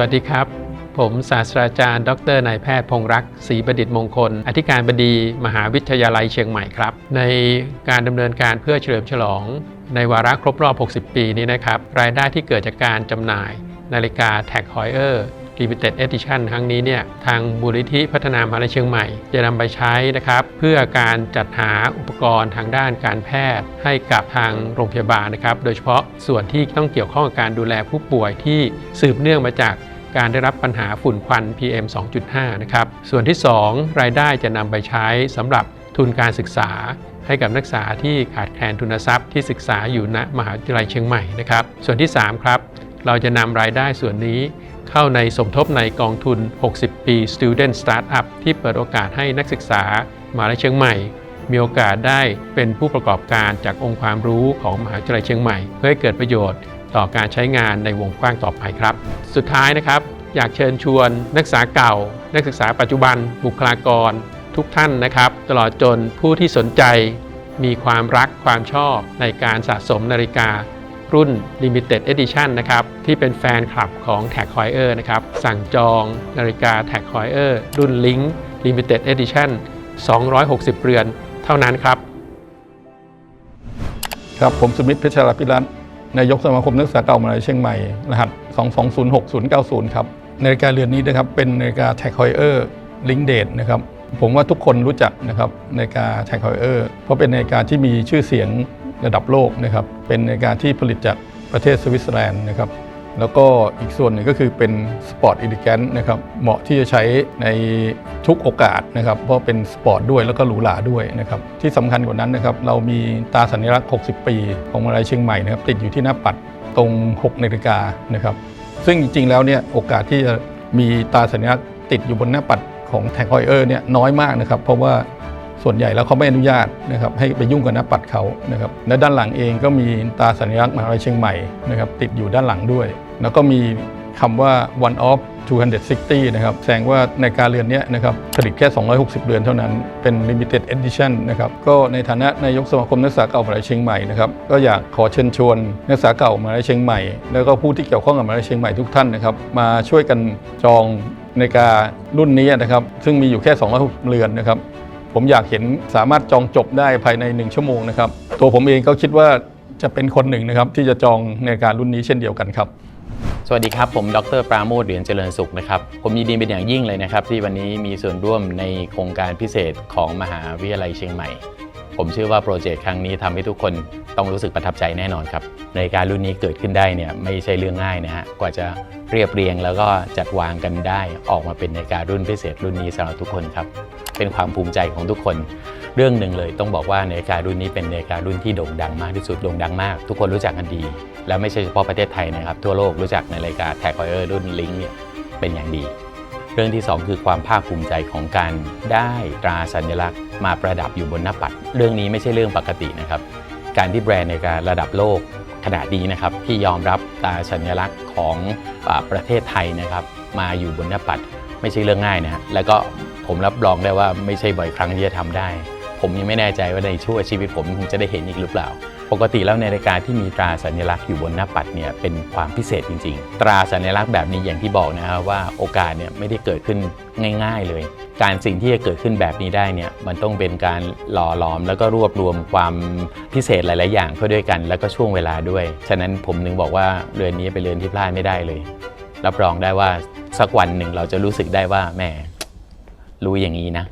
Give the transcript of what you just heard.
วัสดีครับ ผมศาสตราจารย์ ดรนายแพทย์พงรักษ์ศรีประดิษฐ์มงคล อธิการบดีมหาวิทยาลัยเชียงใหม่ครับ ในการดำเนินการเพื่อเฉลิมฉลอง ในวาระครบรอบ 60 ปีนี้นะครับ รายได้ที่เกิดจากการจำหน่าย นาฬิกา Tag Heuer Limited Edition ครั้งนี้เนี่ยทางมูลนิธิพัฒนามหาวิทยาลัยเชียงใหม่ จะนำไปใช้นะครับ เพื่อการจัดหาอุปกรณ์ทางด้านการแพทย์ ให้กับทางโรงพยาบาลนะครับ โดยเฉพาะส่วนที่ต้องเกี่ยวข้องกับการดูแลผู้ป่วยที่สืบเนื่องมาจาก การได้รับปัญหาฝุ่นควัน PM 2.5 นะครับ ส่วนที่ 2 รายได้จะนำไปใช้สำหรับทุนการศึกษาให้กับนักศึกษาที่ขาดแคลนทุนทรัพย์ที่ศึกษาอยู่ณมหาวิทยาลัยเชียงใหม่นะครับ ส่วนที่ 3 ครับ เราจะนำรายได้ส่วนนี้เข้าในสมทบในกองทุน 60 ปี Student Startup ที่เปิดโอกาสให้นักศึกษามหาวิทยาลัยเชียงใหม่ มีโอกาสได้เป็นผู้ประกอบการจากองค์ความรู้ของมหาวิทยาลัยเชียงใหม่ เพื่อให้เกิดประโยชน์ ต่อการใช้งานในวงกว้างต่อไปครับ สุดท้ายนะครับ อยากเชิญชวนนักศึกษาเก่า นักศึกษาปัจจุบัน บุคลากร ทุกท่านนะครับ ตลอดจนผู้ที่สนใจ มีความรักความชอบในการสะสมนาฬิการุ่น Limited Edition นะครับ ที่เป็นแฟนคลับของ Tag Heuer นะครับ สั่งจองนาฬิกา Tag Heuer รุ่น Link Limited Edition 260 เรือนเท่านั้นครับ ครับ ผมสมิตรเพชรลาภิรัตน์ นายกสมาคมนักศึกษาเก่ามหาวิทยาลัยเชียงใหม่ รหัส 2206090 ครับ นาฬิกาเรือนนี้นะครับ เป็นนาฬิกา Tag Heuer Link Date นะครับ ผมว่าทุกคนรู้จักนะครับนาฬิกา Tag Heuer เพราะเป็นนาฬิกาที่มีชื่อเสียงระดับโลกนะครับ เป็นนาฬิกาที่ผลิตจากประเทศสวิตเซอร์แลนด์นะครับ แล้วก็อีกส่วนหนึ่งก็คือเป็นสปอร์ตอิลิแกนนะครับเหมาะที่จะใช้ในทุกโอกาสนะครับเพราะเป็นสปอร์ตด้วยแล้วก็หรูหราด้วยนะครับที่สำคัญกว่านั้นนะครับเรามีตาสัญลักษณ์ 60 ปี ของมาลัยเชียงใหม่นะครับติดอยู่ที่หน้าปัดตรง 6นาฬิกานะครับซึ่งจริงๆแล้วเนี่ยโอกาสที่จะมีตาสัญลักษณ์ติดอยู่บนหน้าปัดของแท็กฮอยเออร์เนี่ยน้อยมากนะครับเพราะว่าส่วนใหญ่แล้วเขาไม่อนุญาตนะครับให้ไปยุ่งกับหน้าปัดเขานะครับและด้านหลังเองก็มีตาสัญลักษณ์มหาวิทยาลัยเชียงใหม่นะครับติดอยู่ด้านหลังด้วย แล้วก็มีคำว่า one off 260 นะครับ แสดงว่าในการเรือนนี้นะครับ ผลิตแค่ 260 เรือนเท่านั้น เป็น limited edition นะครับ ก็ในฐานะนายกสมาคมนักศึกษาเก่ามหาลัยเชียงใหม่นะครับ ก็อยากขอเชิญชวนนักศึกษาเก่ามหาลัยเชียงใหม่ แล้วก็ผู้ที่เกี่ยวข้องกับมหาลัยเชียงใหม่ทุกท่านนะครับ มาช่วยกันจองนาฬิการุ่นนี้นะครับ ซึ่งมีอยู่แค่ 260 เรือนนะครับ ผมอยากเห็นสามารถจองจบได้ภายใน 1 ชั่วโมงนะครับ ตัวผมเองก็คิดว่าจะเป็นคนหนึ่งนะครับที่จะจองในการรุ่นนี้เช่นเดียวกันครับ สวัสดีครับ ผมดรปราโมทเหรียญเจริญสุขนะครับผมยินดีเป็นอย่างยิ่งเลยนะครับ ที่วันนี้มีส่วนร่วมในโครงการพิเศษของมหาวิทยาลัยเชียงใหม่ ผมเชื่อว่าโปรเจกต์ครั้งนี้ทำให้ทุกคนต้องรู้สึกประทับใจแน่นอนครับในการรุ่นนี้เกิดขึ้นได้เนี่ยไม่ใช่เรื่องง่ายนะฮะกว่าจะเรียบเรียงแล้วก็จัดวางกันได้ ออกมาเป็นนาฬิการรุ่นพิเศษรุ่นนี้สำหรับทุกคนครับเป็นความภูมิใจของทุกคน เรื่องหนึ่งเลยต้องบอกว่านาฬิการุ่นนี้เป็นนาฬิการุ่นที่โด่งดังมากที่สุดโด่งดังมาก ทุกคนรู้จักกันดี และไม่ใช่เฉพาะประเทศไทยนะครับทั่วโลกรู้จักนาฬิกาแท็กไ e เออร์รุ่นลิงเนี่ยเป็นอย่างดี เรื่องที่ 2 คือความภาคภูมิใจของการได้ตราสัญลักษณ์ มาประดับอยู่บนหน้าปัด เรื่องนี้ไม่ใช่เรื่องปกตินะครับ การที่แบรนด์ในการระดับโลกขนาดนี้นะครับที่ยอมรับตราสัญลักษณ์ของประเทศไทยนะครับ มาอยู่บนหน้าปัด ไม่ใช่เรื่องง่ายนะฮะแล้วก็ผมรับรองได้ว่าไม่ใช่บ่อยครั้งที่จะทำได้ ผมยังไม่แน่ใจว่าในช่วงชีวิตผมผมจะได้เห็นอีกหรือเปล่า ปกติแล้วในรายการที่มีตราสัญลักษณ์อยู่บนหน้าปัดเนี่ยเป็นความพิเศษจริง ๆ ตราสัญลักษณ์แบบนี้อย่างที่บอกนะครับว่าโอกาสเนี่ยไม่ได้เกิดขึ้นง่าย ๆ เลย การสิ่งที่จะเกิดขึ้นแบบนี้ได้เนี่ยมันต้องเป็นการหล่อหลอม แล้วก็รวบรวมความพิเศษหลาย ๆ อย่างเข้าด้วยกัน แล้วก็ช่วงเวลาด้วย ฉะนั้นผมนึงบอกว่าเรือนนี้เป็นเรือนที่พลาดไม่ได้เลย รับรองได้ว่าสักวันหนึ่งเราจะรู้สึกได้ว่าแหมรู้อย่างนี้นะ